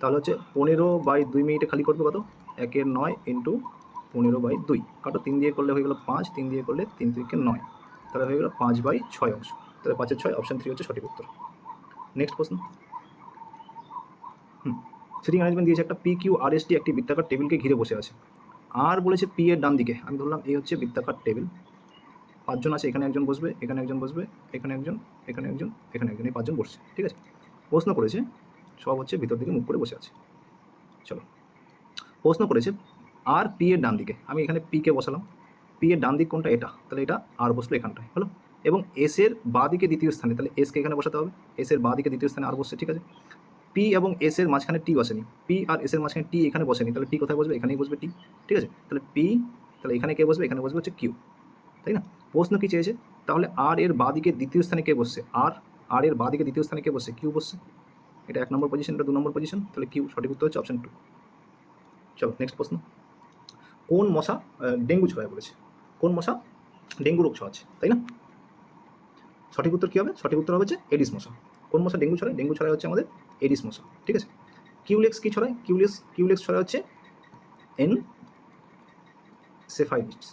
তাহলে হচ্ছে পনেরো বাই দুই মিনিটে খালি করবে কত? একের নয় ইন্টু পনেরো বাই দুই। কাটো তিন দিয়ে করলে হয়ে গেলো পাঁচ, তিন দিয়ে করলে তিন থেকে নয়। তাহলে হয়ে গেলো পাঁচ বাই ছয় অংশ। তাহলে পাঁচের ছয় অপশান থ্রি হচ্ছে সঠিক উত্তর। নেক্সট প্রশ্ন। হুম। সিটিং অ্যারেঞ্জমেন্ট দিয়েছে একটা P Q R S T একটি বৃত্তাকার টেবিলকে ঘিরে বসে আছে। আর বলেছে পি এর ডান দিকে। আমি ধরলাম এই হচ্ছে বৃত্তাকার টেবিল। পাঁচজন আছে, এখানে একজন বসবে, এখানে একজন বসবে, এখানে একজন এখানে একজন এখানে একজন, এই পাঁচজন বসছে, ঠিক আছে? প্রশ্ন করেছে, সব হচ্ছে ভিতর দিকে মুখ করে বসে আছে। চলো। প্রশ্ন করেছে আর পি এর ডান দিকে। আমি এখানে পি কে বসালাম। পি এর ডান দিক কোনটা? এটা। তাহলে এটা আর বসল এখানটায়। হলো? এবং এস এর বা দিকে দ্বিতীয় স্থানে, তাহলে এসকে এখানে বসাতে হবে। এস এর বা দিকে দ্বিতীয় স্থানে আর বসছে, ঠিক আছে? পি এবং এস এর মাঝখানে টি বসেনি। পি আর এস এর মাঝখানে টি এখানে বসেনি। তাহলে টি কোথায় বসবে? এখানেই বসবে টি ঠিক আছে? তাহলে পি তাহলে এখানে কে বসবে? এখানে বসবে হচ্ছে কিউ তাই না? প্রশ্ন কি চেয়েছে? তাহলে আর এর বা দিকে দ্বিতীয় স্থানে কে বসছে? আর আর এর বা দিকে দ্বিতীয় স্থানে কে বসছে? কিউ বসছে। এটা এক নম্বর পজিশন এটা দু নম্বর পজিশন তাহলে কিউ সঠিক উত্তর হচ্ছে অপশন টু চলো নেক্সট প্রশ্ন। কোন মশা ডেঙ্গু ছড়ায় বলেছে কোন মশা? ডেঙ্গু রোগ ছড়াচ্ছে, তাই না? সঠিক উত্তর কী হবে? সঠিক উত্তর হবে এডিস মশা। কোন মশা ডেঙ্গু ছড়ায়? ডেঙ্গু ছড়ায় হচ্ছে আমাদের এডিস মশা, ঠিক আছে? কিউলেক্স কী ছড়ায়? কিউলেক্স কিউলেক্স ছড়ায় হচ্ছে এন সেফাইটিস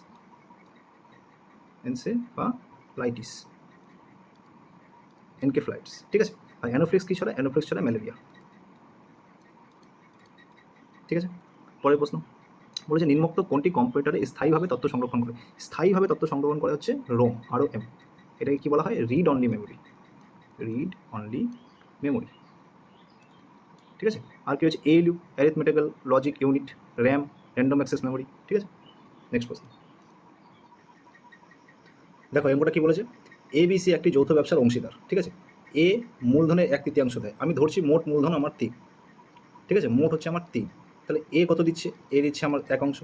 এনসেফালাইটিস এনকেফ্লাইটিস ঠিক আছে? আর অ্যানোফ্লেক্স কী ছড়ায়? অ্যানোফ্লিক্স ছড়ায় ম্যালেরিয়া ঠিক আছে? পরের প্রশ্ন। বলেছে নিম্নোক্ত কোনটি কম্পিউটারে স্থায়ীভাবে তথ্য সংরক্ষণ করে? স্থায়ীভাবে তথ্য সংরক্ষণ করে হচ্ছে রোম আরও এম এটাকে কী বলা হয়? Read only memory read only memory ঠিক আছে? আর কি হচ্ছে? ALU arithmetical logic unit RAM random access memory ঠিক আছে? নেক্সট প্রশ্ন দেখো অঙ্কটা কি বলেছে? এবিসি একটি যৌথ ব্যবসার অংশীদার। ঠিক আছে? এ মূলধনের এক তৃতীয়াংশ দেয়। আমি ধরছি মোট মূলধন আমার তিন। ঠিক আছে? মোট হচ্ছে আমার তিন। তাহলে এ কত দিচ্ছে? এ দিচ্ছে আমার এক অংশ।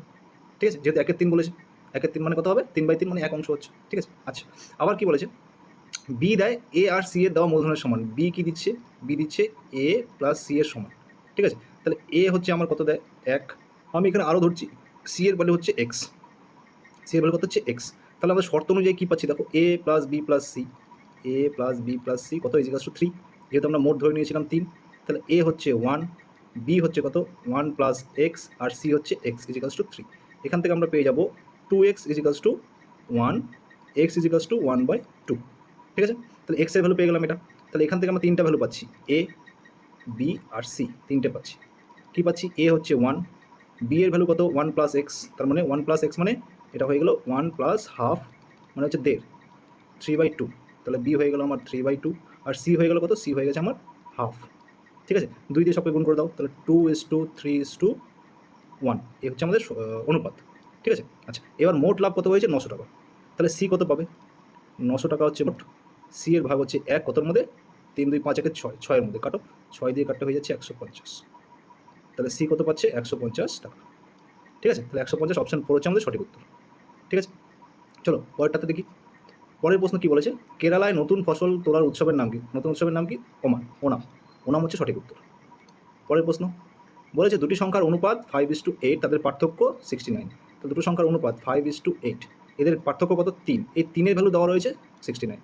ঠিক আছে? যেহেতু একের তিন বলেছে, একের তিন মানে কত হবে? তিন বাই তিন মানে এক অংশ হচ্ছে। ঠিক আছে? আচ্ছা আবার কি বলেছে? বি দেয় এ আর সি এর দেওয়া মূলধনের সমান। বি কি দিচ্ছে? বি দিচ্ছে এ প্লাস সি এর সমান। ঠিক আছে? তাহলে এ হচ্ছে আমার কত দেয়? এক। আমি এখানে আরও ধরছি। সি এর ভ্যালু হচ্ছে এক্স সি এর ভ্যালু কত হচ্ছে? এক্স তাহলে আমরা শর্ত অনুযায়ী কী পাচ্ছি? দেখো A plus B plus C A plus B plus C কত? ইজিকাস টু থ্রি যেহেতু আমরা মোট ধরে নিয়েছিলাম তিন, তাহলে এ হচ্ছে ওয়ান বি হচ্ছে কত? ওয়ান প্লাস এক্স আর সি হচ্ছে এক্স ইজিকালস টু থ্রি এখান থেকে আমরা পেয়ে যাব two X equals to one X equals to one by two ঠিক আছে? তাহলে এক্সের ভ্যালু পেয়ে গেলাম এটা। তাহলে এখান থেকে আমরা তিনটা ভ্যালু পাচ্ছি। এ বি আর সি তিনটে পাচ্ছি। কী পাচ্ছি? এ হচ্ছে ওয়ান বি এর ভ্যালু কত? ওয়ান প্লাস এক্স তার মানে ওয়ান প্লাস এক্স মানে এটা হয়ে গেলো ওয়ান প্লাস হাফ মানে হচ্ছে দেড়। থ্রি বাই টু তাহলে বি হয়ে গেলো আমার থ্রি বাই টু আর সি হয়ে গেলো কত? সি হয়ে গেছে আমার হাফ ঠিক আছে? দুই দিয়ে সবকে গুণ করে দাও, তাহলে two is to three is to one এই হচ্ছে আমাদের অনুপাত, ঠিক আছে? আচ্ছা এবার মোট লাভ কত হয়েছে? নশো টাকা। তাহলে সি কত পাবে? নশো টাকা হচ্ছে মোট। সি এর ভাগ হচ্ছে এক, কতর মধ্যে? তিন, দুই, পাঁচ একের ছয়। ছয়ের মধ্যে কাটো। ছয় দিয়ে কাটতে হয়ে যাচ্ছে একশো পঞ্চাশ। তাহলে সি কত পাচ্ছে? একশো পঞ্চাশ টাকা। ঠিক আছে? তাহলে একশো পঞ্চাশ অপশান ফোর হচ্ছে আমাদের সঠিক উত্তর। ঠিক আছে? চলো, পরেরটাতে দেখি। পরের প্রশ্ন কি বলেছে? কেরালায় নতুন ফসল তোলার উৎসবের নাম কি? নতুন উৎসবের নাম কি? ওমান, ওনাম। ওনাম হচ্ছে সঠিক উত্তর। পরের প্রশ্ন, বলেছে দুটি সংখ্যার অনুপাত ফাইভ ইস টু এইট তাদের পার্থক্য সিক্সটি নাইন তো দুটো সংখ্যার অনুপাত ফাইভ ইস টু এইট এদের পার্থক্য কত? তিন। এই তিনের ভ্যালু দেওয়া রয়েছে সিক্সটি নাইন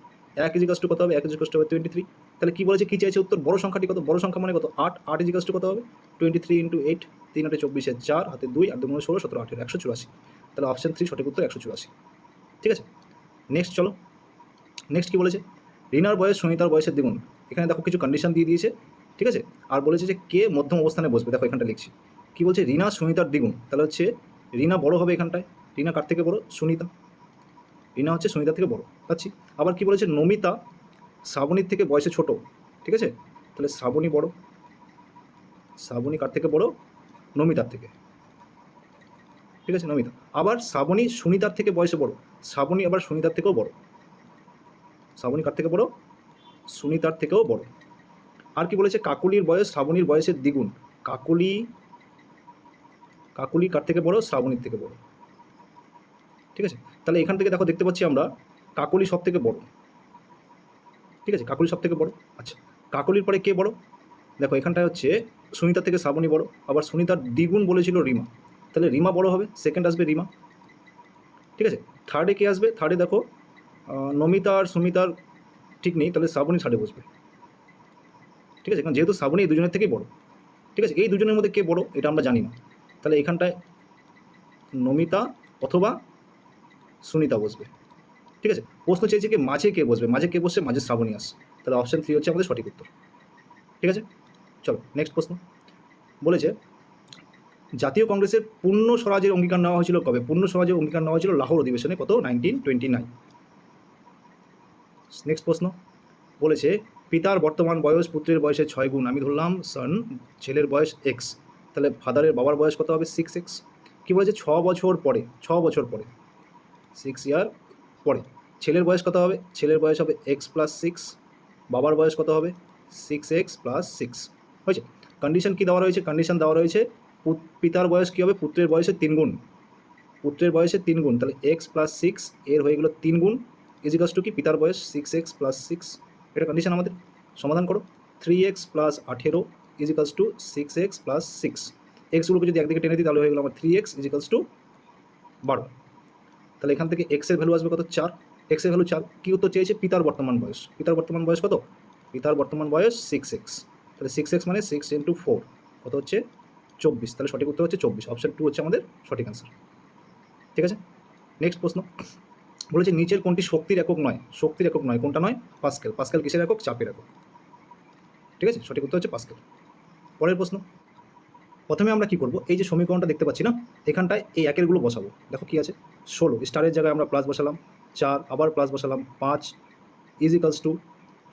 এক ইজিকাস টু কত হবে? এক ইজিকাস টু হবে টোয়েন্টি থ্রি তাহলে কী বলেছে? কী চাইছে উত্তর? বড় সংখ্যাটি কত? বড় সংখ্যা মানে কত? আট। আট ইজিকাস টু কত হবে? টোয়েন্টি থ্রি ইন্টু এইট তিন আটে চব্বিশে চার, হাতে দুই, আর দুগুণ ষোলো, সতেরো, আঠেরো, একশো চুরাশি। তাহলে অপশন থ্রি সঠিক উত্তর একশো চুরাশি। ঠিক আছে? নেক্সট চলো। নেক্সট কী বলেছে? রিনার বয়স, সুনিতার বয়সের দ্বিগুণ। এখানে দেখো কিছু কন্ডিশন দিয়ে দিয়েছে, ঠিক আছে? আর বলেছে যে কে মধ্যম অবস্থানে বসবে? দেখো এখানটা লিখছি। কী বলছে? রিনা, সুনিতার দ্বিগুণ। তাহলে হচ্ছে রিনা বড় হবে এখানটায়। রিনা কার থেকে বড়? সুনিতা। রিনা হচ্ছে সুনিতার থেকে বড়। পাচ্ছি? আবার কি বলেছে? নমিতা শ্রাবণীর থেকে বয়সে ছোট, ঠিক আছে? তাহলে শ্রাবণী বড়। শ্রাবণী কার থেকে বড়? নমিতার থেকে। ঠিক আছে? নমিতা। আবার শ্রাবণী সুনিতার থেকে বয়সে বড়। শ্রাবণী আবার সুনিতার থেকেও বড়। শ্রাবণী কার থেকে বড়? সুনিতার থেকেও বড়। আর কি বলেছে? কাকুলির বয়স শ্রাবণীর বয়সের দ্বিগুণ। কাকুলি কাকুলি কার থেকে বড়? শ্রাবণীর থেকে বড়। ঠিক আছে? তাহলে এখান থেকে দেখো, দেখতে পাচ্ছি আমরা কাকলি সব থেকে বড়। ঠিক আছে? কাকলি সব থেকে বড়। আচ্ছা কাকলির পরে কে বড়? দেখো, এখানটায় হচ্ছে সুনিতার থেকে শ্রাবণী বড়। আবার সুনিতার দ্বিগুণ বলেছিল রিমা। তাহলে রিমা বড় হবে সেকেন্ড আসবে রিমা। ঠিক আছে? থার্ডে কে আসবে? থার্ডে দেখো নমিতা আর সুমিতার ঠিক নেই, তাহলে শ্রাবণী থার্ডে বসবে। ঠিক আছে, কারণ যেহেতু শ্রাবণী এই দুজনের থেকেই বড়, ঠিক আছে, এই দুজনের মধ্যে কে বড় এটা আমরা জানি না। তাহলে এখানটায় নমিতা অথবা সুনিতা বসবে। ঠিক আছে, প্রশ্ন চেয়েছে কি মাঝে কে বসবে? মাঝে কে বসছে? মাঝে শ্রাবণী আসছে। তাহলে অপশন থ্রি হচ্ছে আমাদের সঠিক উত্তর। ঠিক আছে? চলো নেক্সট প্রশ্ন। বলেছে, জাতীয় কংগ্রেসের পূর্ণ স্বরাজের অঙ্গীকার নেওয়া হয়েছিল কবে? পূর্ণ স্বরাজের অঙ্গীকার নেওয়া হয়েছিল লাহোর অধিবেশনে কত? নাইনটিন টোয়েন্টি নাইন নেক্সট প্রশ্ন বলেছে, পিতার বর্তমান বয়স পুত্রের বয়সের ছয় গুণ। আমি ধরলাম সন ছেলের বয়স এক্স তাহলে ফাদারের বাবার বয়স কত হবে? সিক্স এক্স কী বলেছে? ছ বছর পরে, ছ বছর পরে। সিক্স ইয়ার পরে। ছেলের বয়স কত হবে? ছেলের বয়স হবে এক্স প্লাস সিক্স বাবার বয়স কত হবে? সিক্স এক্স প্লাস সিক্স হয়েছে? কন্ডিশন কী দেওয়া রয়েছে? কন্ডিশন দেওয়া রয়েছে পিতার বয়স কী হবে? পুত্রের বয়সের তিন গুণ। পুত্রের বয়সের তিন গুণ। তাহলে এক্স প্লাস সিক্স এর হয়ে গেলো তিন গুণ। ইজিকাস টু কি? পিতার বয়স সিক্স এক্স প্লাস সিক্স এটা কন্ডিশন আমাদের। সমাধান করো। থ্রি এক্স প্লাস আঠেরো equals to six X plus six এক্সগুলোকে যদি একদিকে টেনে দিই, তাহলে হয়ে গেলো আমার থ্রি এক্স ইজিকালস টু বারো। তাহলে এখান থেকে এক্সের ভ্যালু আসবে কত? চার। এক্সের ভ্যালু চার। কী উত্তর চেয়েছে? পিতার বর্তমান বয়স। পিতার বর্তমান বয়স কত? পিতার বর্তমান বয়স সিক্স এক্স তাহলে সিক্স এক্স মানে সিক্স ইন্টু ফোর কত হচ্ছে? চব্বিশ। তাহলে সঠিক উত্তর হচ্ছে চব্বিশ। অপশন টু হচ্ছে আমাদের সঠিক অ্যান্সার ঠিক আছে? নেক্সট প্রশ্ন। বলেছে নিচের কোনটি শক্তির একক নয়? শক্তির একক নয়। কোনটা নয়? পাস্কেল। পাস্কেল কিসের একক? চাপের একক। ঠিক আছে? সঠিক উত্তর হচ্ছে পাস্কেল। পরের প্রশ্ন। প্রথমে আমরা কি করব? এই যে সমীকরণটা দেখতে পাচ্ছি না, এখানটায় এই একেরগুলো বসাবো। দেখো কি আছে? ষোলো। স্টারের জায়গায় আমরা প্লাস বসালাম। চার। আবার প্লাস বসালাম। পাঁচ ইজিকালস টু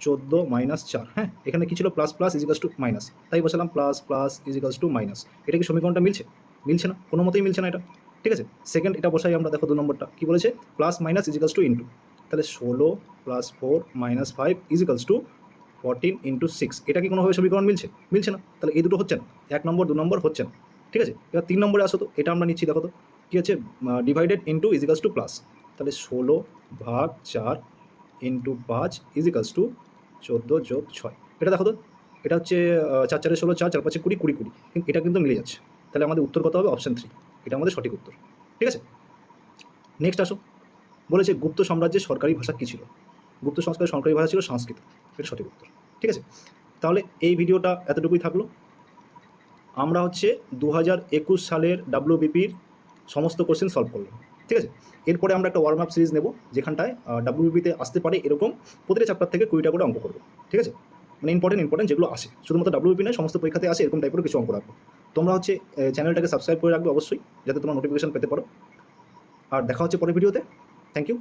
চোদ্দ মাইনাস চার। হ্যাঁ? এখানে কি ছিল? Plus plus equals to minus তাই বসালাম plus plus equals to minus এটা কি সমীকরণটা মিলছে? মিলছে না। কোনো মতেই মিলছে না এটা। ঠিক আছে? সেকেন্ড এটা বসাই আমরা, দেখো দু নম্বরটা। কি বলেছে? Plus minus equals to into তাহলে ষোলো plus four minus five equals to fourteen into six এটা কি কোনোভাবে সমীকরণ মিলছে? মিলছে না। তাহলে এই দুটো হচ্ছে না। এক নম্বর, দু নম্বর হচ্ছে না। ঠিক আছে? এবার তিন নম্বরে আসো তো। এটা আমরা নিচ্ছি, দেখো তো। কী আছে? Divided into equals to plus তাহলে ষোলো ভাগ চার ইন্টু পাঁচ ইজিকালস টু চোদ্দ যোগ ছয়। এটা দেখো তো। এটা হচ্ছে চার চারে ষোলো, চার চার পাঁচে কুড়ি কুড়ি কুড়ি। এটা কিন্তু মিলে যাচ্ছে। তাহলে আমাদের উত্তর কত হবে? অপশন থ্রি এটা আমাদের সঠিক উত্তর। ঠিক আছে? নেক্সট আসো। বলেছে, গুপ্ত সাম্রাজ্যের সরকারি ভাষা কী ছিল? গুপ্ত সংস্কারের সরকারি ভাষা ছিল সংস্কৃত। এটা সঠিক উত্তর। ঠিক আছে? তাহলে এই ভিডিওটা এতটুকুই থাকল। আমরা হচ্ছে দু হাজার একুশ সালের ডাব্লিউবিপির সমস্ত কোশ্চেন সলভ করলাম। ঠিক আছে? এরপরে আমরা একটা ওয়ার্ম আপ সিরিজ নেব, যেখানটায় ডাব্লিউবিপিতে আসতে পারে এরকম প্রতিটা চ্যাপ্টার থেকে কুড়িটা করে অঙ্ক করব। ঠিক আছে? মানে ইম্পর্টেন্ট ইম্পর্টেন্ট যেগুলো আসে। শুধুমাত্র ডাব্লিউবি নয়, সমস্ত পরীক্ষাতে আসে এরকম টাইপের কিছু অঙ্ক রাখব। তোমরা হচ্ছে চ্যানেলটাকে সাবস্ক্রাইব করে রাখবে অবশ্যই, যাতে তোমরা নোটিফিকেশন পেতে পারো। আর দেখা হচ্ছে পরের ভিডিওতে থ্যাংক ইউ